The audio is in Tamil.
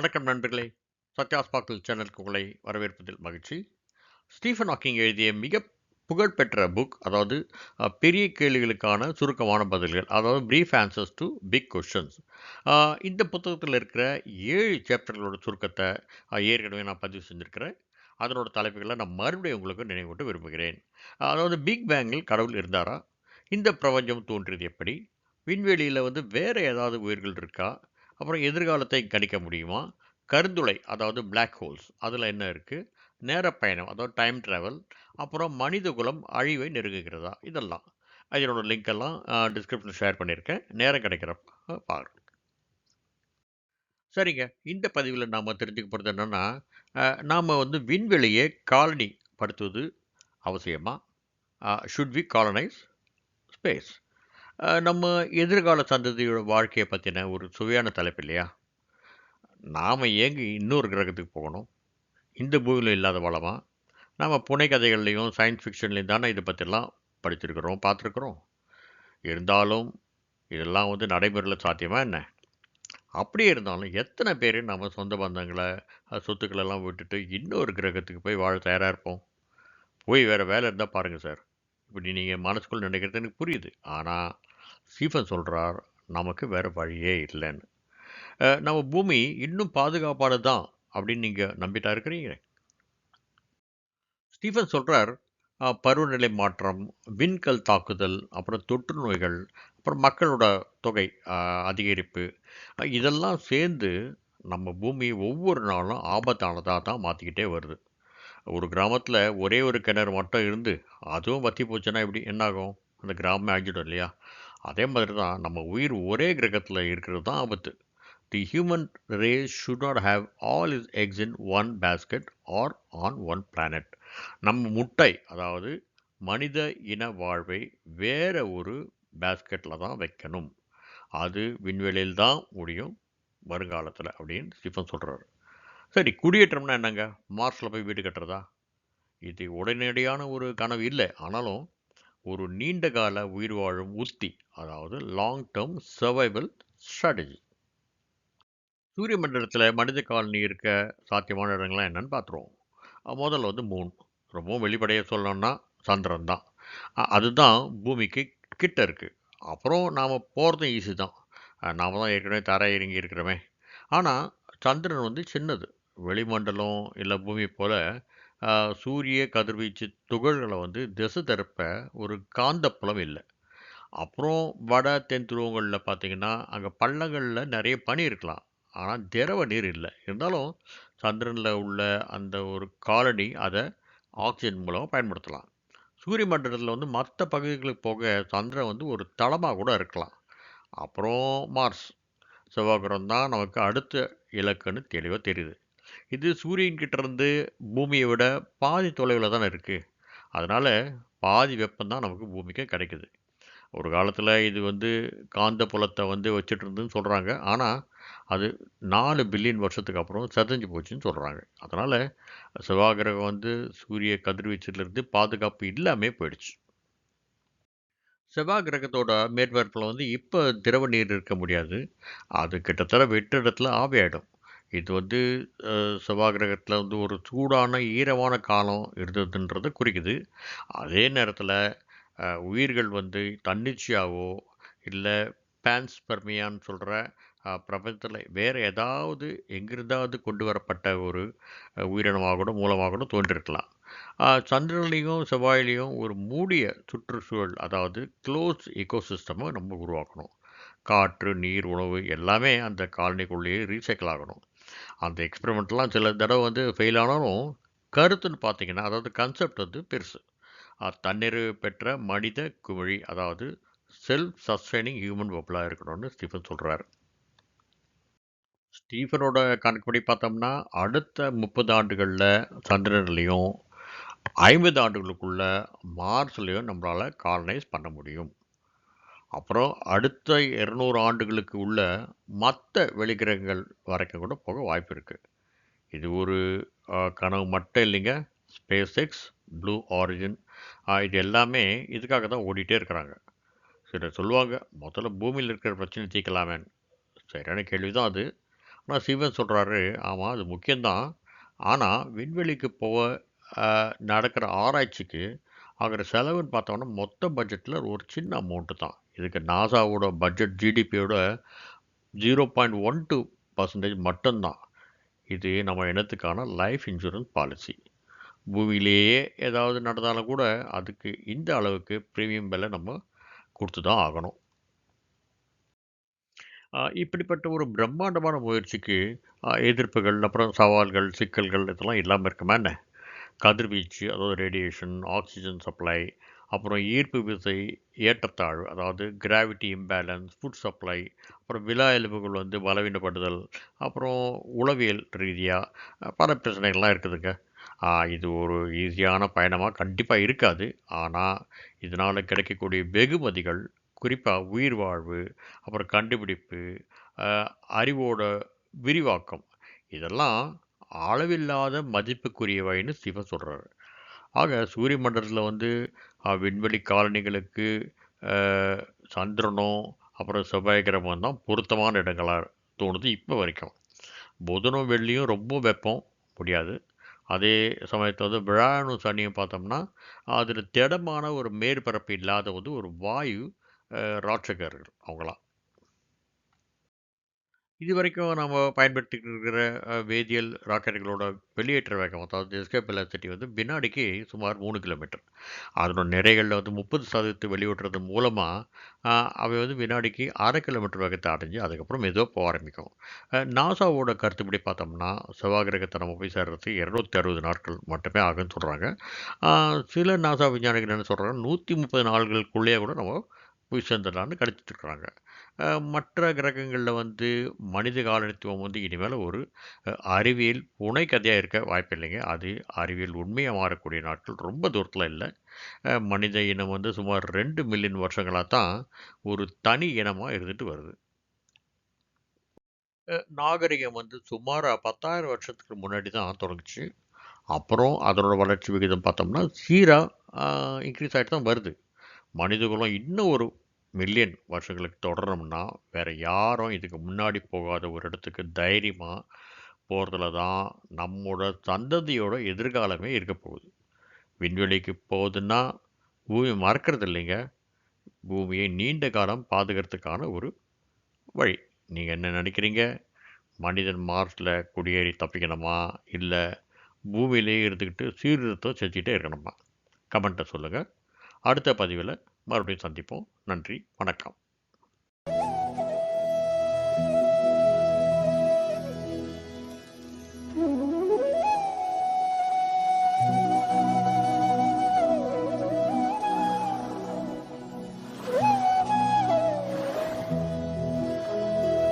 வணக்கம் நண்பர்களே. சத்யா ஸ்பார்க்கிள் சேனலுக்கு உங்களை வரவேற்பதில் மகிழ்ச்சி. ஸ்டீஃபன் ஹாக்கிங் எழுதிய மிக புகழ்பெற்ற புக் அதாவது பெரிய கேள்விகளுக்கான சுருக்கமான பதில்கள் அதாவது brief answers to big questions இந்த புத்தகத்தில் இருக்கிற ஏழு சாப்டர்களோட சுருக்கத்தை ஏற்கனவே நான் பதிவு செஞ்சுருக்கிறேன். அதனோட தலைப்புகளை நான் மறுபடியும் உங்களுக்கு நினைவூட்ட விரும்புகிறேன். அதாவது பிக் பேங்கில் கடவுள் இருந்தாரா? இந்த பிரபஞ்சம் தோன்றியது எப்படி? விண்வெளியில் வந்து வேறு ஏதாவது உயிர்கள் இருக்கா? அப்புறம் எதிர்காலத்தை கணிக்க முடியுமா? கருந்துளை அதாவது பிளாக் ஹோல்ஸ் அதில் என்ன இருக்குது நேரப்பயணம் அதாவது டைம் ட்ராவல் அப்புறம் மனித குலம் அழிவை நெருங்குகிறதா? இதெல்லாம். இதனோட லிங்க் எல்லாம் டிஸ்கிரிப்ஷன் ஷேர் பண்ணியிருக்கேன். நேரம் கிடைக்கிறப்ப பாருங்க. சரிங்க. இந்த பதிவில் நாம் தெரிஞ்சுக்க போகிறது என்னென்னா நாம் வந்து விண்வெளியை காலனி படுத்துவது அவசியமாக ஷுட் வி காலனைஸ் ஸ்பேஸ் நம்ம எதிர்கால சந்ததியோட வாழ்க்கையை பற்றின ஒரு சுவையான தலைப்பு இல்லையா? நாம் ஏங்க இன்னொரு கிரகத்துக்கு போகணும். இந்த பூமியில் இல்லாத வளமா? நாம் புனைக்கதைகள்லையும் சயின்ஸ் ஃபிக்ஷன்லேயும் தானே இதை பற்றிலாம் படிச்சிருக்கிறோம் பார்த்துருக்குறோம். இருந்தாலும் இதெல்லாம் வந்து நடைமுறையில் சாத்தியமாக என்ன? அப்படியே இருந்தாலும் எத்தனை பேர் நம்ம சொந்த பந்தங்களை சொத்துக்களெல்லாம் விட்டுட்டு இன்னொரு கிரகத்துக்கு போய் வாழ தயாராக இருப்போம்? போய் வேறு வேலை இருந்தால் பாருங்கள் சார். இப்படி நீங்கள் மனசுக்குள்ளே நினைக்கிறது எனக்கு புரியுது. ஆனால் ஸ்டீஃபன் சொல்கிறார் நமக்கு வேறு வழியே இல்லைன்னு. நம்ம பூமி இன்னும் பாதுகாப்பானது தான் அப்படின்னு நீங்கள் நம்பிட்டா இருக்கிறீங்க. ஸ்டீஃபன் சொல்கிறார் பருவநிலை மாற்றம் விண்கல் தாக்குதல் அப்புறம் தொற்று நோய்கள் அப்புறம் மக்களோட தொகை அதிகரிப்பு இதெல்லாம் சேர்ந்து நம்ம பூமி ஒவ்வொரு நாளும் ஆபத்தானதாக தான் மாற்றிக்கிட்டே வருது. ஒரு கிராமத்தில் ஒரே ஒரு கிணறு மட்டும் இருந்து அதுவும் வற்றி போச்சுன்னா எப்படி என்னாகும்? அந்த கிராமமே அழிஞ்சிடும் இல்லையா? அதே மாதிரி தான் நம்ம உயிர் ஒரே கிரகத்தில் இருக்கிறது தான் ஆபத்து. The human race should not have all its eggs in one basket or on one planet நம்ம முட்டை அதாவது மனித இன வாழ்வை வேறு ஒரு பேஸ்கெட்டில் தான் வைக்கணும். அது விண்வெளியில் தான் முடியும் வருங்காலத்தில் அப்படின்னு ஸ்டீஃபன் சொல்கிறாரு சரி குடியேற்றம்னா என்னங்க? மார்ஸில் போய் வீடு கட்டுறதா? இது உடனடியான ஒரு கனவு இல்லை. ஆனாலும் ஒரு நீண்ட கால உயிர் வாழும் உத்தி அதாவது லாங் டேர்ம் சர்வைவல் ஸ்ட்ராட்டஜி சூரிய மண்டலத்தில் மனித காலனி இருக்க சாத்தியமான இடங்கள்லாம் என்னென்னு பார்த்துருவோம் முதல்ல வந்து மூணு ரொம்பவும் வெளிப்படையாக சொல்லணும்னா சந்திரன் தான். அதுதான் பூமிக்கு கிட்ட இருக்குது அப்புறம் நாம் போகிறதும் ஈஸி தான். நாம் தான் ஏற்கனவே தர இறங்கி இருக்கிறோமே. ஆனால் சந்திரன் வந்து சின்னது. வெளிமண்டலம் இல்லை பூமி போல் சூரிய கதிர்வீச்சு துகள்களை வந்து திசை திருப்ப ஒரு காந்தப்புலம் இல்லை. அப்புறம் வட தென் துருவங்களில் பார்த்தீங்கன்னா அங்கே பள்ளங்களில் நிறைய பனி இருக்கலாம். ஆனால் திரவ நீர் இல்லை. இருந்தாலும் சந்திரனில் உள்ள அந்த ஒரு காலனி அதை ஆக்சிஜன் மூலமாக பயன்படுத்தலாம். சூரிய மண்டலத்தில் வந்து மற்ற பகுதிகளுக்கு போக சந்திரன் வந்து ஒரு தளமாக கூட இருக்கலாம். அப்புறம் மார்ஸ். செவ்வாய் கிரகம் தான் நமக்கு அடுத்த இலக்குன்னு தெளிவாக தெரியுது. இது சூரியன் கிட்ட இருந்து பூமியை விட பாதி தொலைவில் தானே இருக்குது அதனால் பாதி வெப்பம் தான் நமக்கு பூமிக்கு கிடைக்குது. ஒரு காலத்தில் இது வந்து காந்த புலத்தை வந்து வச்சுட்டு இருந்துன்னு சொல்கிறாங்க ஆனால் அது நாலு பில்லியன் வருஷத்துக்கு அப்புறம் சதஞ்சு போச்சுன்னு சொல்கிறாங்க அதனால் செவ்வாகிரகம் வந்து சூரிய கதிர்வீச்சிலிருந்து பாதுகாப்பு இல்லாமல் போயிடுச்சு. செவ்வாய் கிரகத்தோட மேற்பரப்பில் வந்து இப்போ திரவ நீர் இருக்க முடியாது. அது கிட்டத்தட்ட வெற்றிடத்தில் ஆவியாயிடும் இது வந்து செவ்வாய் கிரகத்தில் வந்து ஒரு சூடான ஈரமான காலம் இருந்ததுன்றதை குறிக்குது. அதே நேரத்தில் உயிர்கள் வந்து தன்னிச்சையாகவோ இல்லை பேன்ஸ்பெர்மியான்னு சொல்கிற பிரபஞ்சத்தில் வேறு ஏதாவது எங்கிருந்தாவது கொண்டு வரப்பட்ட ஒரு அஹ், உயிரினமாக கூட மூலமாக கூட தோன்றிருக்கலாம் சந்திரன்லேயும் செவ்வாயிலையும் ஒரு மூடிய சுற்றுச்சூழல் அதாவது க்ளோஸ் எக்கோசிஸ்டமை நம்ம உருவாக்கணும். காற்று நீர் உணவு எல்லாமே அந்த காலனிக்குள்ளேயே ரீசைக்கிள் ஆகணும். அந்த எக்ஸ்பெரிமெண்ட்லாம் சில தடவை வந்து ஃபெயில் ஆனாலும் கருத்துன்னு பார்த்தீங்கன்னா அதாவது கன்செப்ட் வந்து பெருசு. தன்னிறைவு பெற்ற மனித குமிழி அதாவது செல்ஃப் சஸ்டைனிங் ஹியூமன் பப்பிளாக இருக்கணும்னு ஸ்டீஃபன் சொல்கிறார் ஸ்டீஃபனோட கணக்குப்படி பார்த்தோம்னா அடுத்த முப்பது ஆண்டுகளில் சந்திரன்லேயும் ஐம்பது ஆண்டுகளுக்குள்ள மார்ஸ்லேயும் நம்மளால் காலனைஸ் பண்ண முடியும். அப்புறம் அடுத்த இருநூறு ஆண்டுகளுக்கு உள்ள மற்ற வெளிக்கிரகங்கள் வரைக்கும் கூட போக வாய்ப்பு இருக்குது இது ஒரு கனவு மட்டும் இல்லைங்க. ஸ்பேஸ் எக்ஸ் ப்ளூ ஆரிஜின் இது எல்லாமே இதுக்காக தான் ஓடிட்டே இருக்கிறாங்க. சிலர் சொல்லுவாங்க முதல்ல பூமியில் இருக்கிற பிரச்சனை தீர்க்கலாமேன்னு. சரியான கேள்வி தான் அது. ஆனால் சிவன் சொல்கிறாரு ஆமாம் அது முக்கியம்தான். ஆனால் விண்வெளிக்கு போக நடக்கிற ஆராய்ச்சிக்கு ஆகிற செலவுன்னு பார்த்தோம்னா மொத்த பட்ஜெட்டில் ஒரு சின்ன அமௌண்ட்டு தான். இதுக்கு நாசாவோட budget ஜிடிபியோட zero point one two percentage மட்டும்தான். இது நம்ம இனத்துக்கான லைஃப் இன்சூரன்ஸ் பாலிசி பூமியிலேயே ஏதாவது நடந்தாலும் கூட அதுக்கு இந்த அளவுக்கு ப்ரீமியம் விலை நம்ம கொடுத்து தான் ஆகணும் இப்படிப்பட்ட ஒரு பிரம்மாண்டமான முயற்சிக்கு எதிர்ப்புகள் அப்புறம் சவால்கள் சிக்கல்கள் இதெல்லாம் இல்லாமல் இருக்குமா என்ன? கதிர்வீச்சு அதாவது ரேடியேஷன் ஆக்சிஜன் சப்ளை அப்புறம் ஈர்ப்பு விசை ஏற்றத்தாழ்வு அதாவது கிராவிட்டி இம்பேலன்ஸ் ஃபுட் சப்ளை அப்புறம் விழா எலும்புகள் வந்து பலவீனப்படுதல் அப்புறம் உளவியல் ரீதியாக பல பிரச்சனைகள்லாம் இருக்குதுங்க. இது ஒரு ஈஸியான பயணமாக கண்டிப்பாக இருக்காது. ஆனால் இதனால் கிடைக்கக்கூடிய வெகுமதிகள் குறிப்பாக உயிர் வாழ்வு அப்புறம் கண்டுபிடிப்பு அறிவோட விரிவாக்கம் இதெல்லாம் அளவில்லாத மதிப்புக்குரியவைன்னு சிவ சொல்கிறாரு ஆக சூரிய மண்டலத்தில் வந்து விண்வெளி காலனிகளுக்கு சந்திரனும் அப்புறம் செவ்வாய் கிரகம் தான் பொருத்தமான இடங்களாக தோணுது இப்போ வரைக்கும். புதனும் வெள்ளியும் ரொம்ப வெப்பம் முடியாது. அதே சமயத்தில் வந்து விழாணு சனியும் பார்த்தோம்னா அதில் திடமான ஒரு மேற்பரப்பு இல்லாத வந்து ஒரு வாயு ராட்சகர்கள் அவங்களாம் இது வரைக்கும் நம்ம பயன்படுத்திட்டு இருக்கிற வேதியியல் ராக்கெட்டுகளோட வெளியேற்ற வேகம் அதாவது எஸ்கேப் வெலாசிட்டி வந்து வினாடிக்கு சுமார் மூணு கிலோமீட்டர் அதனோட நிறைகளில் வந்து முப்பது சதவீதத்தை வெளியிடுறது மூலமாக அவை வந்து வினாடிக்கு அரை கிலோமீட்டர் வேகத்தை அடைஞ்சு அதுக்கப்புறம் ஏதோ போக ஆரம்பிக்கும். நாசாவோட கருத்துப்படி பார்த்தோம்னா செவ்வாய் கிரகத்தை நம்ம போய் சேர்றதுக்கு இரநூத்தி அறுபது நாட்கள் மட்டுமே ஆகும்னு சொல்கிறாங்க சில நாசா விஞ்ஞானிகள் என்ன சொல்கிறாங்க நூற்றி முப்பது நாள்களுக்குள்ளேயே கூட நம்ம போய் சேர்ந்துடலான்னு கணிச்சிட்டு இருக்கிறாங்க மற்ற கிரகங்களில் வந்து மனித காலனித்துவம் வந்து இனிமேல் ஒரு அறிவியல் புனை கதையாக இருக்க வாய்ப்பில்லைங்க அது அறிவியல் உண்மையாக மாறக்கூடிய நாட்கள் ரொம்ப தூரத்தில் இல்லை. மனித இனம் வந்து சுமார் ரெண்டு மில்லியன் வருஷங்களாக தான் ஒரு தனி இனமாக இருந்துட்டு வருது. நாகரிகம் வந்து சுமார் பத்தாயிரம் வருஷத்துக்கு முன்னாடி தான் தொடங்குச்சு. அப்புறம் அதனோட வளர்ச்சி விகிதம் பார்த்தோம்னா சீராக இன்க்ரீஸ் ஆகிட்டு தான் வருது. மனிதகுலம் இன்னும் ஒரு மில்லியன் வருஷங்களுக்கு தொடரணும்னா வேறு யாரும் இதுக்கு முன்னாடி போகாத ஒரு இடத்துக்கு தைரியமாக போகிறதுல தான் நம்மோட சந்ததியோட எதிர்காலமே இருக்க போகுது. விண்வெளிக்கு போகுதுன்னா பூமி மறக்கிறது இல்லைங்க. பூமியை நீண்ட காலம் பாதுகாக்கிறதுக்கான ஒரு வழி. நீங்கள் என்ன நினைக்கிறீங்க? மனிதன் மார்ஸில் குடியேறி தப்பிக்கணுமா? இல்லை பூமியிலேயே இருந்துக்கிட்டு சீர்திருத்தம் செஞ்சுக்கிட்டே இருக்கணுமா? கமெண்ட்டை சொல்லுங்கள் அடுத்த பதிவில் மறுபடியும் சந்திப்போம். நன்றி. வணக்கம்.